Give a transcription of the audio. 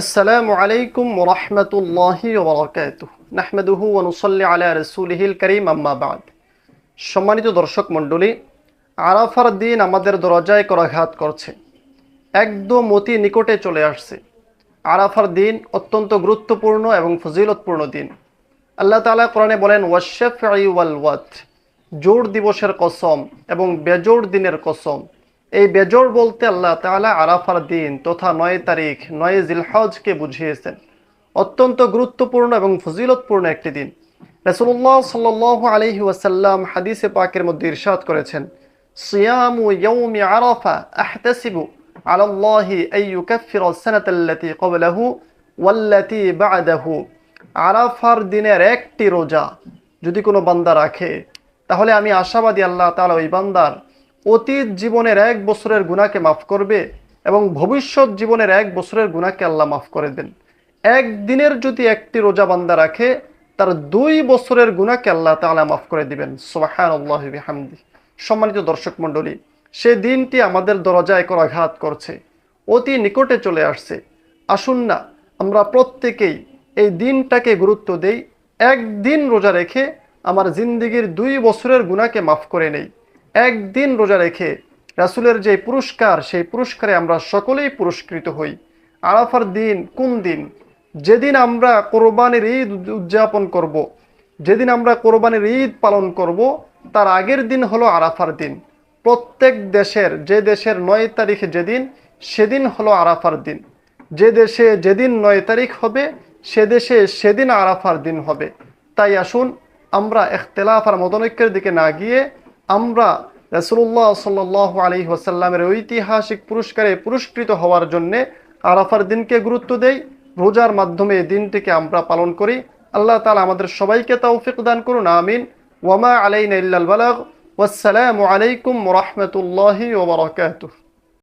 আসসালামু আলাইকুম রহমতুল্লাহি ওবরাকাতুহ নাহমেদুহু ওনুসল্লি আলা রসুলহিল করিম আম্মাবাদ সম্মানিত দর্শক মণ্ডলী, আরাফার দিন আমাদের দরজায় করাঘাত করছে। একদম অতি নিকটে চলে আসছে। আরাফার দিন অত্যন্ত গুরুত্বপূর্ণ এবং ফজিলতপূর্ণ দিন। আল্লাহ তালা কোরআনে বলেন ওয়াশেফ ওয়াল ওয়াত জোর দিবসের কসম এবং বেজোর দিনের কসম। এই বেজর বলতে আল্লাহ তালা আরাফার দিন তথা নয় তারিখ, নয় জিলহজকে বুঝিয়েছেন। অত্যন্ত গুরুত্বপূর্ণ এবং ফজিলতপূর্ণ একটি দিন। রসুল্লাহ সাল আলহি ওয়াসাল্লাম হাদিসে পাকের মধ্যে ইরশাদ করেছেন, সিয়ামু ইয়ৌমি আরাফা আহতাসিবু আলাল্লাহি আইয়ুকাফির সানাতাল্লাতি ক্বাবলাহু ওয়াল্লাতি বা'দাহু। আরাফার দিনের একটি রোজা যদি কোনো বান্দা রাখে, তাহলে আমি আশাবাদী আল্লাহ তাআলা ওই বান্দার অতীত জীবনের এক বছরের গুণাকে মাফ করবে এবং ভবিষ্যৎ জীবনের এক বছরের গুণাকে আল্লাহ মাফ করে দেন। একদিনের যদি একটি রোজা বান্দা রাখে, তার দুই বছরের গুনাহকে আল্লাহ তাআলা মাফ করে দিবেন। বিহামদি। সম্মানিত দর্শক মণ্ডলী, সে দিনটি আমাদের দরজায় করাঘাত করছে, অতি নিকটে চলে আসছে। আসুন না, আমরা প্রত্যেকেই এই দিনটাকে গুরুত্ব দেই। একদিন রোজা রেখে আমার জিন্দিগির দুই বছরের গুণাকে মাফ করে নেই। একদিন রোজা রেখে রাসুলের যে পুরস্কার, সেই পুরস্কারে আমরা সকলেই পুরস্কৃত হই। আরাফার দিন কোন দিন? যেদিন আমরা কোরবানির ঈদ উদযাপন করব। যেদিন আমরা কোরবানির ঈদ পালন করব, তার আগের দিন হলো আরাফার দিন। প্রত্যেক দেশের, যে দেশের নয় তারিখে যেদিন, সেদিন হলো আরাফার দিন। যে দেশে যেদিন নয় তারিখ হবে, সে দেশে সেদিন আরাফার দিন হবে। তাই আসুন, আমরা এখতেলাফ আর মতনৈক্যের দিকে না গিয়ে আমরা রসুল্লাহ সাল্লাহ আলী ওসাল্লামের ঐতিহাসিক পুরস্কারে পুরস্কৃত হওয়ার জন্যে আরাফার দিনকে গুরুত্ব দেই, রোজার মাধ্যমে এই দিনটিকে আমরা পালন করি। আল্লাহ তালা আমাদের সবাইকে তৌফিক দান করুন, আমিন। ওয়ামা আলাইন ইল্লাল আলাইকুম রহমতুল্লাহ ওবরাকাতুহ